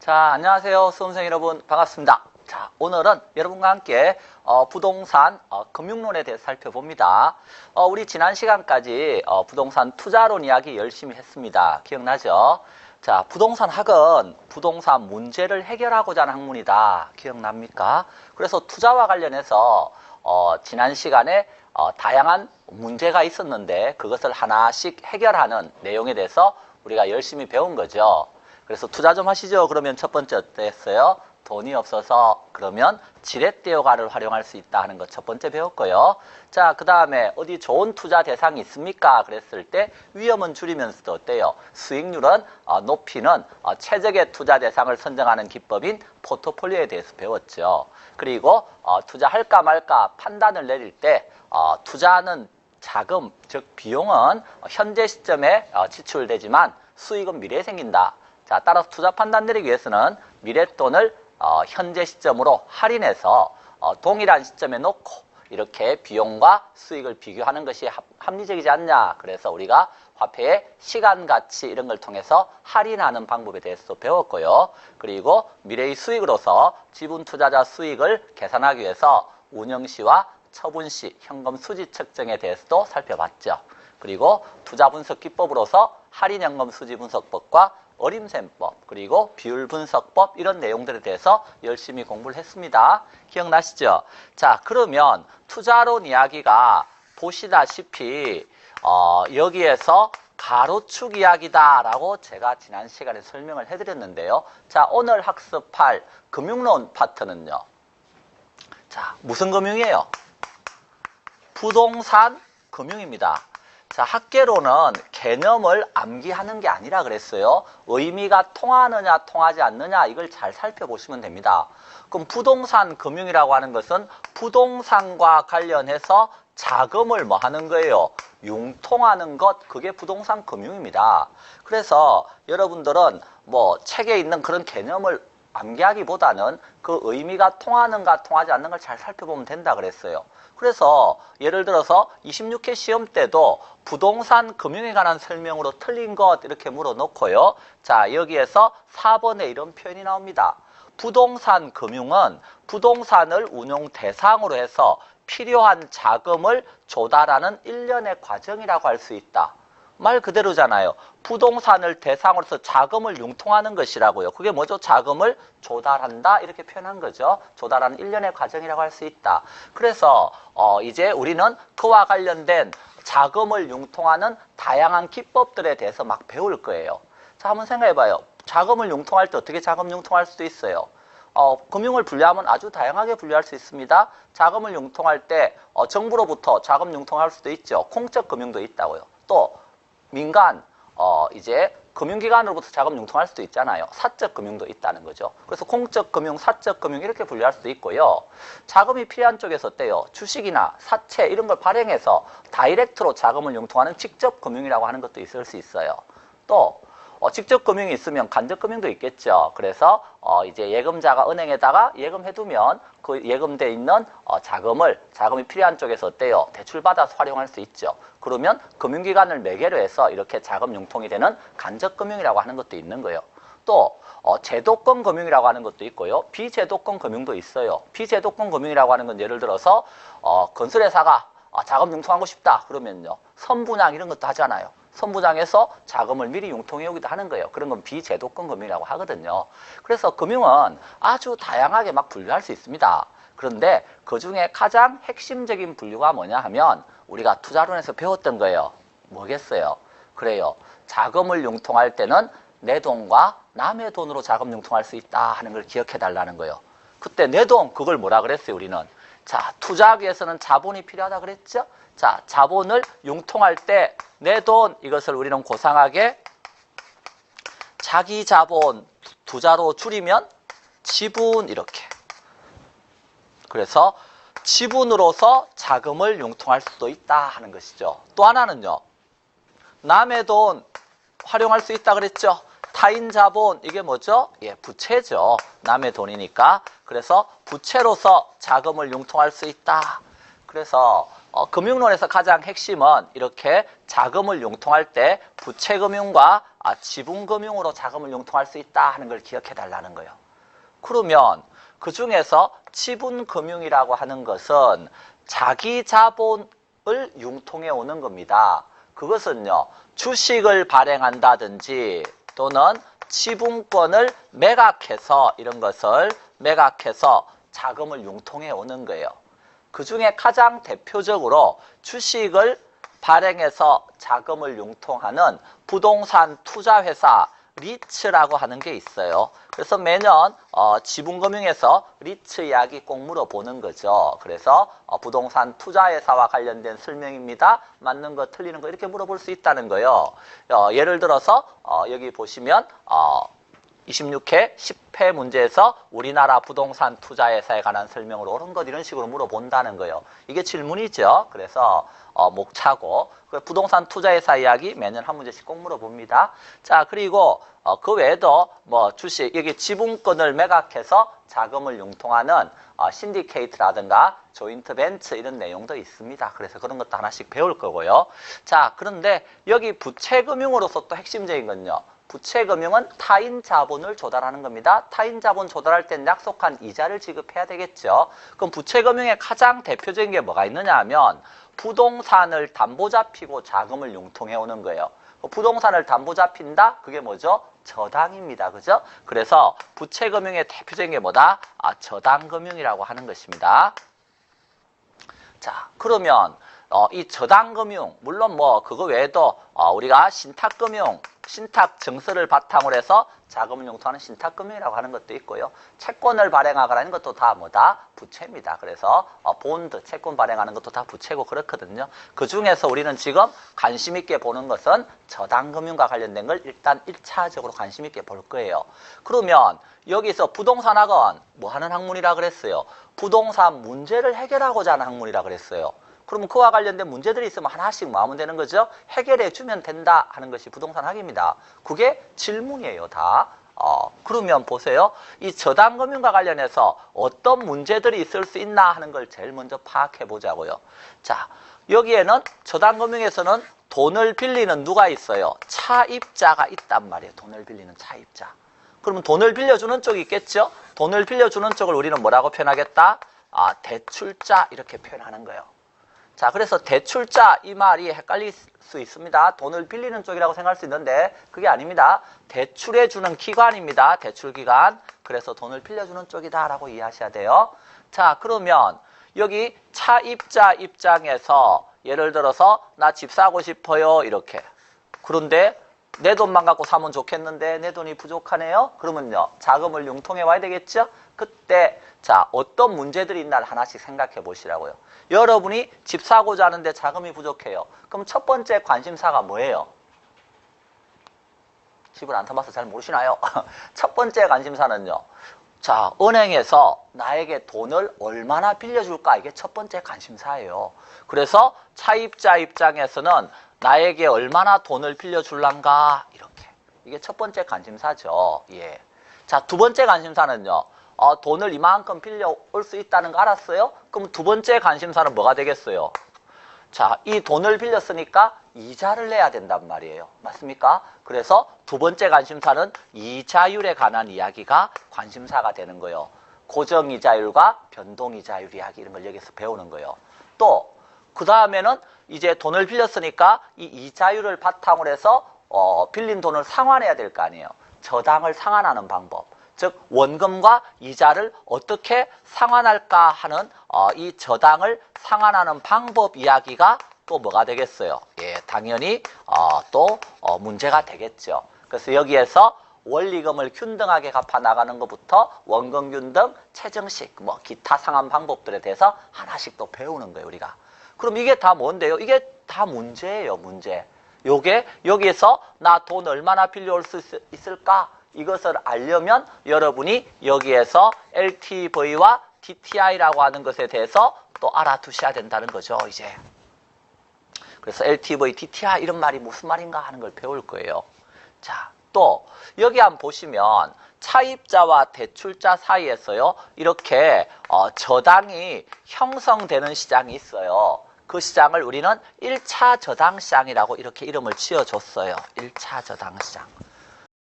자, 안녕하세요. 수험생 여러분. 반갑습니다. 자, 오늘은 여러분과 함께 어, 부동산 어, 금융론에 대해서 살펴봅니다. 어, 우리 지난 시간까지 어, 부동산 투자론 이야기 열심히 했습니다. 기억나죠? 자, 부동산 학은 부동산 문제를 해결하고자 하는 학문이다. 기억납니까? 그래서 투자와 관련해서 어, 지난 시간에 어, 다양한 문제가 있었는데 그것을 하나씩 해결하는 내용에 대해서 우리가 열심히 배운 거죠. 그래서 투자 좀 하시죠. 그러면 첫 번째 어땠어요? 돈이 없어서 그러면 지렛대요가를 활용할 수 있다 하는 것 첫 번째 배웠고요. 자, 그 다음에 어디 좋은 투자 대상이 있습니까? 그랬을 때 위험은 줄이면서도 어때요? 수익률은 어, 높이는 어, 최적의 투자 대상을 선정하는 기법인 포트폴리오에 대해서 배웠죠. 그리고 어, 투자할까 말까 판단을 내릴 때 어, 투자하는 자금, 즉 비용은 현재 시점에 어, 지출되지만 수익은 미래에 생긴다. 자, 따라서 투자 판단 내리기 위해서는 미래돈을 어, 현재 시점으로 할인해서 어, 동일한 시점에 놓고 이렇게 비용과 수익을 비교하는 것이 합- 합리적이지 않냐. 그래서 우리가 화폐의 시간 가치 이런 걸 통해서 할인하는 방법에 대해서 배웠고요. 그리고 미래의 수익으로서 지분 투자자 수익을 계산하기 위해서 운영시와 처분시 현금 수지 측정에 대해서도 살펴봤죠. 그리고 투자 분석 기법으로서 할인 현금 수지 분석법과 어림셈법 그리고 비율 분석법 이런 내용들에 대해서 열심히 공부를 했습니다. 기억나시죠? 자 그러면 투자론 이야기가 보시다시피 어, 여기에서 가로축 이야기다라고 제가 지난 시간에 설명을 해드렸는데요. 자 오늘 학습할 금융론 파트는요. 자 무슨 금융이에요? 부동산 금융입니다. 자, 학계로는 개념을 암기하는 게 아니라 그랬어요. 의미가 통하느냐, 통하지 않느냐, 이걸 잘 살펴보시면 됩니다. 그럼 부동산 금융이라고 하는 것은 부동산과 관련해서 자금을 뭐 하는 거예요? 융통하는 것, 그게 부동산 금융입니다. 그래서 여러분들은 뭐 책에 있는 그런 개념을 암기하기보다는 그 의미가 통하는가 통하지 않는 걸 잘 살펴보면 된다 그랬어요. 그래서 예를 들어서 26회 시험 때도 부동산 금융에 관한 설명으로 틀린 것 이렇게 물어놓고요. 자 여기에서 4번에 이런 표현이 나옵니다. 부동산 금융은 부동산을 운용 대상으로 해서 필요한 자금을 조달하는 일련의 과정이라고 할 수 있다. 말 그대로잖아요. 부동산을 대상으로 해서 자금을 융통하는 것이라고요. 그게 뭐죠? 자금을 조달한다 이렇게 표현한 거죠. 조달하는 일련의 과정이라고 할 수 있다. 그래서 어 이제 우리는 그와 관련된 자금을 융통하는 다양한 기법들에 대해서 막 배울 거예요. 자, 한번 생각해 봐요. 자금을 융통할 때 어떻게 자금 융통할 수도 있어요. 어, 금융을 분류하면 아주 다양하게 분류할 수 있습니다. 자금을 융통할 때 어, 정부로부터 자금 융통할 수도 있죠. 공적 금융도 있다고요. 또 민간 어 이제 금융기관으로부터 자금 융통할 수도 있잖아요. 사적 금융도 있다는 거죠. 그래서 공적 금융, 사적 금융 이렇게 분류할 수도 있고요. 자금이 필요한 쪽에서 어때요? 주식이나 사채 이런 걸 발행해서 다이렉트로 자금을 융통하는 직접 금융이라고 하는 것도 있을 수 있어요. 또 어, 직접 금융이 있으면 간접 금융도 있겠죠. 그래서 어, 이제 예금자가 은행에다가 예금해두면 그 예금돼 있는 어, 자금을 자금이 필요한 쪽에서 어때요? 대출 받아서 활용할 수 있죠. 그러면 금융기관을 매개로 해서 이렇게 자금 융통이 되는 간접 금융이라고 하는 것도 있는 거예요. 또 어, 제도권 금융이라고 하는 것도 있고요. 비제도권 금융도 있어요. 비제도권 금융이라고 하는 건 예를 들어서 어, 건설회사가 아, 자금 융통하고 싶다 그러면요. 선분양 이런 것도 하잖아요. 선부장에서 자금을 미리 융통해 오기도 하는 거예요. 그런 건 비제도권 금융이라고 하거든요. 그래서 금융은 아주 다양하게 막 분류할 수 있습니다. 그런데 그 중에 가장 핵심적인 분류가 뭐냐 하면 우리가 투자론에서 배웠던 거예요. 뭐겠어요? 그래요. 자금을 융통할 때는 내 돈과 남의 돈으로 자금 융통할 수 있다 하는 걸 기억해 달라는 거예요. 그때 내 돈 그걸 뭐라 그랬어요, 우리는? 자, 투자하기 위해서는 자본이 필요하다 그랬죠? 자, 자본을 융통할 때 내 돈 이것을 우리는 고상하게 자기 자본 두 자로 줄이면 지분 이렇게. 그래서 지분으로서 자금을 융통할 수도 있다 하는 것이죠. 또 하나는요. 남의 돈 활용할 수 있다 그랬죠. 타인 자본 이게 뭐죠? 예, 부채죠. 남의 돈이니까. 그래서 부채로서 자금을 융통할 수 있다. 그래서 어, 금융론에서 가장 핵심은 이렇게 자금을 융통할 때 부채금융과 아, 지분금융으로 자금을 융통할 수 있다 하는 걸 기억해 달라는 거예요. 그러면 그 중에서 지분금융이라고 하는 것은 자기 자본을 융통해 오는 겁니다. 그것은요, 주식을 발행한다든지 또는 지분권을 매각해서 이런 것을 매각해서 자금을 융통해 오는 거예요. 그 중에 가장 대표적으로 주식을 발행해서 자금을 융통하는 부동산 투자회사 리츠라고 하는 게 있어요. 그래서 매년 어, 지분금융에서 리츠 이야기 꼭 물어보는 거죠. 그래서 어, 부동산 투자회사와 관련된 설명입니다. 맞는 거 틀리는 거 이렇게 물어볼 수 있다는 거예요. 어, 예를 들어서 어, 여기 보시면 어, 26회 10회 문제에서 우리나라 부동산 투자회사에 관한 설명을 옳은 것 이런 식으로 물어본다는 거예요. 이게 질문이죠. 그래서 어, 목 차고 그 부동산 투자회사 이야기 매년 한 문제씩 꼭 물어봅니다. 자 그리고 어, 그 외에도 뭐 주식 여기 지분권을 매각해서 자금을 융통하는 어, 신디케이트라든가 조인트 벤처 이런 내용도 있습니다. 그래서 그런 것도 하나씩 배울 거고요. 자 그런데 여기 부채금융으로서 또 핵심적인 건요. 부채금융은 타인 자본을 조달하는 겁니다. 타인 자본 조달할 땐 약속한 이자를 지급해야 되겠죠. 그럼 부채금융의 가장 대표적인 게 뭐가 있느냐 하면 부동산을 담보 잡히고 자금을 융통해 오는 거예요. 그 부동산을 담보 잡힌다? 그게 뭐죠? 저당입니다. 그죠? 그래서 부채금융의 대표적인 게 뭐다? 아, 저당금융이라고 하는 것입니다. 자, 그러면 어, 이 저당금융, 물론 뭐 그거 외에도 어, 우리가 신탁금융, 신탁 증서를 바탕으로 해서 자금을 융통하는 신탁금융이라고 하는 것도 있고요. 채권을 발행하거나 것도 다 뭐다? 부채입니다. 그래서 어, 본드, 채권 발행하는 것도 다 부채고 그렇거든요. 그 중에서 우리는 지금 관심 있게 보는 것은 저당금융과 관련된 걸 일단 1차적으로 관심 있게 볼 거예요. 그러면 여기서 부동산학은 뭐 하는 학문이라 그랬어요? 부동산 문제를 해결하고자 하는 학문이라 그랬어요. 그러면 그와 관련된 문제들이 있으면 하나씩 모으면 되는 거죠. 해결해 주면 된다 하는 것이 부동산 학입니다. 그게 질문이에요, 다. 어, 그러면 보세요. 이 저당금융과 관련해서 어떤 문제들이 있을 수 있나 하는 걸 제일 먼저 파악해 보자고요. 자, 여기에는 저당금융에서는 돈을 빌리는 누가 있어요? 차입자가 있단 말이에요. 돈을 빌리는 차입자. 그러면 돈을 빌려주는 쪽이 있겠죠? 돈을 빌려주는 쪽을 우리는 뭐라고 표현하겠다? 아, 대출자 이렇게 표현하는 거예요. 자, 그래서 대출자 이 말이 헷갈릴 수 있습니다. 돈을 빌리는 쪽이라고 생각할 수 있는데 그게 아닙니다. 대출해 주는 기관입니다. 대출 기관. 그래서 돈을 빌려주는 쪽이다라고 이해하셔야 돼요. 자, 그러면 여기 차입자 입장에서 예를 들어서 나 집 사고 싶어요. 이렇게. 그런데 내 돈만 갖고 사면 좋겠는데 내 돈이 부족하네요. 그러면요. 자금을 융통해 와야 되겠죠? 그때 자, 어떤 문제들이 있나 하나씩 생각해 보시라고요. 여러분이 집 사고자 하는데 자금이 부족해요. 그럼 첫 번째 관심사가 뭐예요? 집을 안 타봐서 잘 모르시나요? 첫 번째 관심사는요. 자, 은행에서 나에게 돈을 얼마나 빌려줄까? 이게 첫 번째 관심사예요. 그래서 차입자 입장에서는 나에게 얼마나 돈을 빌려줄란가? 이렇게. 이게 첫 번째 관심사죠. 예. 자, 두 번째 관심사는요. 어, 돈을 이만큼 빌려올 수 있다는 거 알았어요? 그럼 두 번째 관심사는 뭐가 되겠어요? 자, 이 돈을 빌렸으니까 이자를 내야 된단 말이에요. 맞습니까? 그래서 두 번째 관심사는 이자율에 관한 이야기가 관심사가 되는 거예요. 고정이자율과 변동이자율 이야기 이런 걸 여기서 배우는 거예요. 또, 그 다음에는 이제 돈을 빌렸으니까 이 이자율을 바탕으로 해서 어, 빌린 돈을 상환해야 될 거 아니에요. 저당을 상환하는 방법. 즉 원금과 이자를 어떻게 상환할까 하는 어, 이 저당을 상환하는 방법 이야기가 또 뭐가 되겠어요? 예, 당연히 어, 또 어, 문제가 되겠죠. 그래서 여기에서 원리금을 균등하게 갚아 나가는 것부터 원금 균등, 최정식, 뭐 기타 상환 방법들에 대해서 하나씩 또 배우는 거예요, 우리가. 그럼 이게 다 뭔데요? 이게 다 문제예요, 문제. 요게 여기에서 나 돈 얼마나 빌려올 수 있- 있을까? 이것을 알려면 여러분이 여기에서 LTV와 DTI라고 하는 것에 대해서 또 알아두셔야 된다는 거죠, 이제. 그래서 LTV, DTI 이런 말이 무슨 말인가 하는 걸 배울 거예요. 자, 또 여기 한번 보시면 차입자와 대출자 사이에서요. 이렇게 어, 저당이 형성되는 시장이 있어요. 그 시장을 우리는 1차 저당 시장이라고 이렇게 이름을 지어줬어요. 1차 저당 시장.